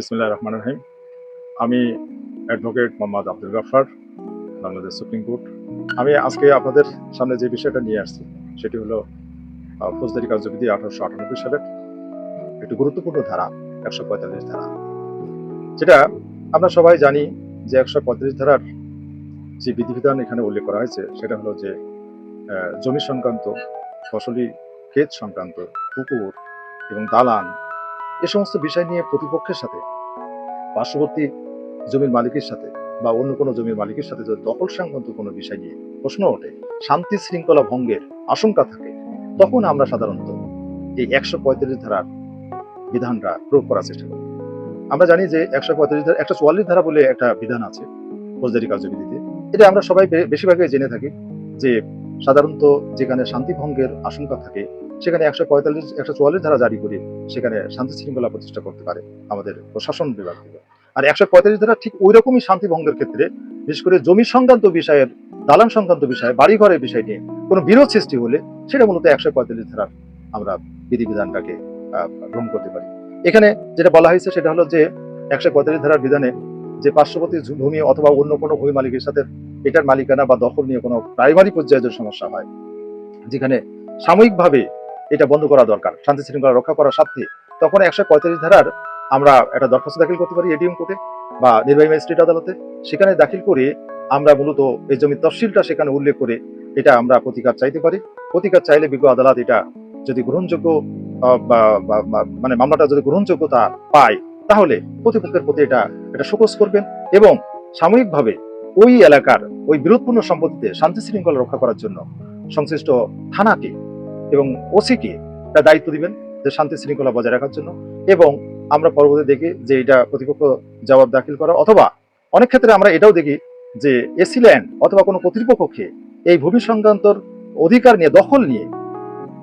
বিসমুল্লাহ রহমান রহিম। আমি advocate Mohammad Abdul Gaffar Bangladesh supreme court. আমি আজকে আপনাদের সামনে যে বিষয়টা নিয়ে আসছি, সেটি হলো ফৌজদারি কার্যবিধি আঠারোশো আটানব্বই সালের একটি গুরুত্বপূর্ণ ধারা, একশো পঁয়তাল্লিশ ধারা। যেটা আমরা সবাই জানি যে একশো পঁয়তাল্লিশ ধারার যে বিধিবিধান এখানে উল্লেখ করা হয়েছে, সেটা হলো যে জমি সংক্রান্ত, ফসলি ক্ষেত সংক্রান্ত, পুকুর এবং দালান এ সমস্ত বিষয় নিয়ে প্রতিপক্ষের সাথে, পার্শ্ববর্তী জমির মালিকের সাথে বা অন্য কোনো জমির মালিকের সাথে যদি দখল সংক্রান্ত কোনো বিষয় নিয়ে প্রশ্ন ওঠে, শান্তি শৃঙ্খলা ভঙ্গের আশঙ্কা থাকে, তখন আমরা সাধারণত এই একশো পঁয়তাল্লিশ ধারার বিধানটা প্রয়োগ করার চেষ্টা করি। আমরা জানি যে একশো পঁয়তাল্লিশ ধারা, একশো চুয়াল্লিশ ধারা বলে একটা বিধান আছে ফৌজদারি কার্যবিধিতে। এটা আমরা সবাই বেশিরভাগই জেনে থাকি যে সাধারণত যেখানে শান্তি ভঙ্গের আশঙ্কা থাকে সেখানে একশো পঁয়তাল্লিশ, একশো চুয়াল্লিশ ধারা জারি করে সেখানে শান্তি শৃঙ্খলা প্রতিষ্ঠা করতে পারে আমাদের প্রশাসন বিভাগ থেকে। আর একশো পঁয়তাল্লিশ ধারা ঠিক ওই রকমই শান্তি ভঙ্গের ক্ষেত্রে, বিশেষ করে জমি সংক্রান্ত বিষয়ের, দালান সংক্রান্ত বিষয়ে, বাড়িঘরের বিষয় নিয়ে কোনো বিরোধ সৃষ্টি হলে সেটা মূলত একশো পঁয়তাল্লিশ ধারার আমরা বিধিবিধানটাকে গ্রহণ করতে পারি। এখানে যেটা বলা হয়েছে সেটা হলো যে একশো পঁয়তাল্লিশ ধারার বিধানে যে পার্শ্ববর্তী ভূমি অথবা অন্য কোনো ভূমি মালিকের সাথে এটার মালিকানা বা দখল নিয়ে কোনো প্রাইমারি পর্যায়ে যে সমস্যা হয়, যেখানে সাময়িকভাবে এটা বন্ধ করা দরকার। শান্তি শৃঙ্খলা রক্ষা করার স্বার্থে। তখন একশো পঁয়তাল্লিশ ধারার আমরা একটা দরখাস্ত দাখিল করতে পারি এডিএম কোর্টে বা নির্বাহী ম্যাজিস্ট্রেট আদালতে। সেখানে দাখিল করে আমরা মূলত এই জমির তফসিলটা সেখানে উল্লেখ করে এটা আমরা প্রতিকার চাইতে পারি। প্রতিকার চাইলে বিজ্ঞ আদালত এটা যদি গ্রহণযোগ্য মানে মামলাটা যদি গ্রহণযোগ্যতা পায়, তাহলে প্রতিপক্ষের প্রতি এটা এটা শোকস করবেন এবং সাময়িকভাবে ওই এলাকার ওই বিরোধপূর্ণ সম্পত্তিতে শান্তি শৃঙ্খলা রক্ষা করার জন্য সংশ্লিষ্ট থানাকে এবং ওসিকে একটা দায়িত্ব দিবেন যে শান্তি শৃঙ্খলা বজায় রাখার জন্য এবং আমরা পরবর্তী দেখি যে এটা প্রতিপক্ষ জবাব দাখিল করা অথবা অনেক ক্ষেত্রে আমরা এটাও দেখি যে এসি ল্যান্ড অথবা কোনো কর্তৃপক্ষকে এই ভূমি সংক্রান্তর অধিকার নিয়ে, দখল নিয়ে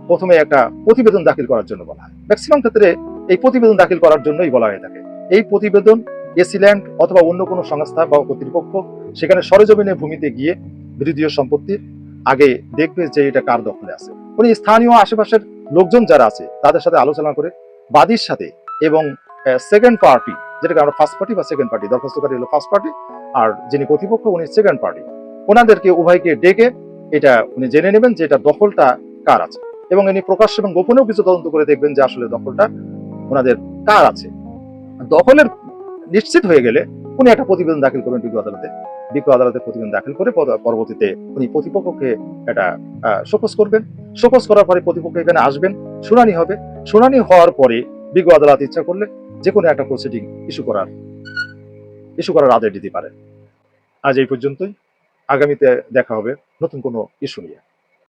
প্রথমে একটা প্রতিবেদন দাখিল করার জন্য বলা হয়। ম্যাক্সিমাম ক্ষেত্রে এই প্রতিবেদন দাখিল করার জন্যই বলা হয়ে থাকে। এই প্রতিবেদন এসিল্যান্ড অথবা অন্য কোনো সংস্থা বা কর্তৃপক্ষ সেখানে সরেজমিনে ভূমিতে গিয়ে বিরোধীয় সম্পত্তির আগে দেখবে যে এটা কার দখলে আছে। উনি স্থানীয় আশেপাশের লোকজন যারা আছে, তাদের সাথে আলোচনা করে বাদীর সাথে এবং সেকেন্ড পার্টি যেটাকে আমরা ফার্স্ট পার্টি বা সেকেন্ড পার্টি দরখাস্তকারী হলো ফার্স্ট পার্টি আর যিনি কর্তৃপক্ষ, উনি সেকেন্ড পার্টি ওনাদেরকে উভয়কে ডেকে এটা উনি জেনে নেবেন যে এটা দখলটা কার আছে। এবং ইনি প্রকাশ্য এবং গোপনেও কিছু তদন্ত করে দেখবেন যে আসলে দখলটা ওনাদের কার আছে। দখলের নিশ্চিত হয়ে গেলে উনি একটা প্রতিবেদন দাখিল করবেন বিজ্ঞ আদালতে। বিজ্ঞ আদালতে প্রতিবেদন দাখিল করে পরবর্তীতে উনি প্রতিপক্ষকে এটা শোকস করবেন। শোকস করার পরে প্রতিপক্ষ এখানে আসবেন, শুনানি হবে। শুনানি হওয়ার পরে বিজ্ঞ আদালত ইচ্ছা করলে যে কোনো একটা প্রসিডিং ইস্যু করার ইস্যু করার আদেশ দিতে পারে। আজ এই পর্যন্তই। আগামীতে দেখা হবে নতুন কোনো ইস্যু নিয়ে।